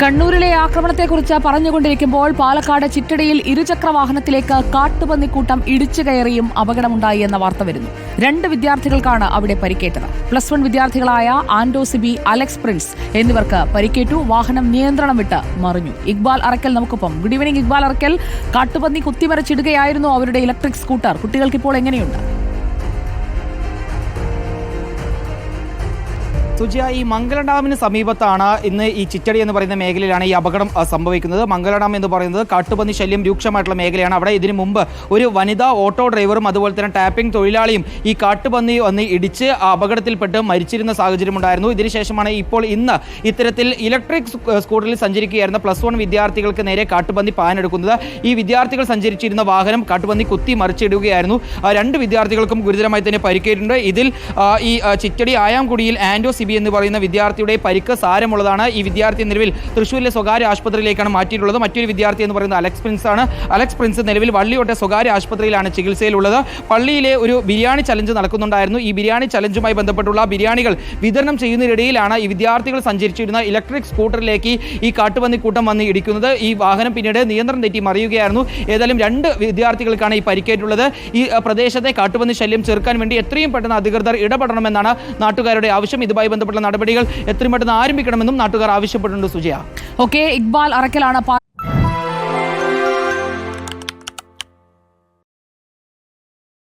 കണ്ണൂരിലെ ആക്രമണത്തെക്കുറിച്ച് പറഞ്ഞുകൊണ്ടിരിക്കുമ്പോൾ പാലക്കാട് ചിറ്റടിയിൽ ഇരുചക്ര വാഹനത്തിലേക്ക് കാട്ടുപന്നിക്കൂട്ടം ഇടിച്ചു കയറിയും അപകടമുണ്ടായി എന്ന വാർത്ത വരുന്നു. രണ്ട് വിദ്യാർത്ഥികൾക്കാണ് അവിടെ പരിക്കേറ്റത്. പ്ലസ് വൺ വിദ്യാർത്ഥികളായ ആൻഡോസിബി അലക്സ് പ്രിൻസ് എന്നിവർക്ക് പരിക്കേറ്റു. വാഹനം നിയന്ത്രണം വിട്ട് മറിഞ്ഞു. ഇക്ബാൽ അറക്കൽ നമുക്കൊപ്പം. ഗുഡ് ഈവനിംഗ് ഇക്ബാൽ അറക്കൽ കാട്ടുപന്നി കുത്തിമരച്ചിടുകയായിരുന്നു അവരുടെ ഇലക്ട്രിക് സ്കൂട്ടർ. കുട്ടികൾക്കിപ്പോൾ എങ്ങനെയുണ്ട്? സുജിയ ഈ മംഗലം ഡാമിന് സമീപത്താണ് ഇന്ന് ഈ ചിറ്റടി എന്ന് പറയുന്ന മേഖലയിലാണ് ഈ അപകടം സംഭവിക്കുന്നത്. മംഗലം ഡാം എന്ന് പറയുന്നത് കാട്ടുപന്നി ശല്യം രൂക്ഷമായിട്ടുള്ള മേഖലയാണ്. അവിടെ ഇതിനു മുമ്പ് ഒരു വനിതാ ഓട്ടോ ഡ്രൈവറും അതുപോലെ തന്നെ ടാപ്പിംഗ് തൊഴിലാളിയും ഈ കാട്ടുപന്നി വന്ന് ഇടിച്ച് അപകടത്തിൽപ്പെട്ട് മരിച്ചിരുന്ന സാഹചര്യം ഉണ്ടായിരുന്നു. ഇതിനുശേഷമാണ് ഇപ്പോൾ ഇന്ന് ഇത്തരത്തിൽ ഇലക്ട്രിക് സ്കൂട്ടറിൽ സഞ്ചരിക്കുകയായിരുന്ന പ്ലസ് വൺ വിദ്യാർത്ഥികൾക്ക് നേരെ കാട്ടുപന്നി പാനെടുക്കുന്നത് ഈ വിദ്യാർത്ഥികൾ സഞ്ചരിച്ചിരുന്ന വാഹനം കാട്ടുപന്നി കുത്തി മറിച്ചിടുകയായിരുന്നു. രണ്ട് വിദ്യാർത്ഥികൾക്കും ഗുരുതരമായി തന്നെ പരിക്കേറ്റിട്ടുണ്ട്. ഇതിൽ ഈ ചിറ്റടി ആയാംകുടിയിൽ ആൻഡോ സിബി എന്ന് പറയുന്ന വിദ്യാർത്ഥിയുടെ പരിക്ക് സാരമുള്ളതാണ്. ഈ വിദ്യാർത്ഥി നിലവിൽ തൃശ്ശൂരിലെ സ്വകാര്യ ആശുപത്രിയിലേക്കാണ് മാറ്റിയിട്ടുള്ളത്. മറ്റൊരു വിദ്യാർത്ഥി എന്ന് പറയുന്നത് അലക്സ് പ്രിൻസ് ആണ്. അലക്സ് പ്രിൻസ് നിലവിൽ വള്ളിയോട്ടെ സ്വകാര്യ ആശുപത്രിയിലാണ് ചികിത്സയിലുള്ളത്. പള്ളിയിലെ ഒരു ബിരിയാണി ചലഞ്ച് നടക്കുന്നുണ്ടായിരുന്നു. ഈ ബിരിയാണി ചലഞ്ചുമായി ബന്ധപ്പെട്ടുള്ള ബിരിയാണികൾ വിതരണം ചെയ്യുന്നതിനിടയിലാണ് ഈ വിദ്യാർത്ഥികൾ സഞ്ചരിച്ചിരുന്ന ഇലക്ട്രിക് സ്കൂട്ടറിലേക്ക് ഈ കാട്ടുപന്നിക്കൂട്ടം വന്ന് ഇടിക്കുന്നത്. ഈ വാഹനം പിന്നീട് നിയന്ത്രണം തെറ്റി മറിയുകയായിരുന്നു. ഏതായാലും രണ്ട് വിദ്യാർത്ഥികൾക്കാണ് ഈ പരിക്കേറ്റുള്ളത്. ഈ പ്രദേശത്തെ കാട്ടുപന്നി ശല്യം ചെറുക്കാൻ വേണ്ടി എത്രയും പെട്ടെന്ന് അധികൃതർ ഇടപെടണമെന്നാണ് നാട്ടുകാരുടെ ആവശ്യം. ഇതുമായി ബന്ധപ്പെട്ട നടപടികൾ എത്രയും പെട്ടെന്ന് ആരംഭിക്കണമെന്നും നാട്ടുകാർ ആവശ്യപ്പെട്ടിട്ടുണ്ട് സുജയ. ഓക്കെ ഇക്ബാൽ അറക്കലാണ്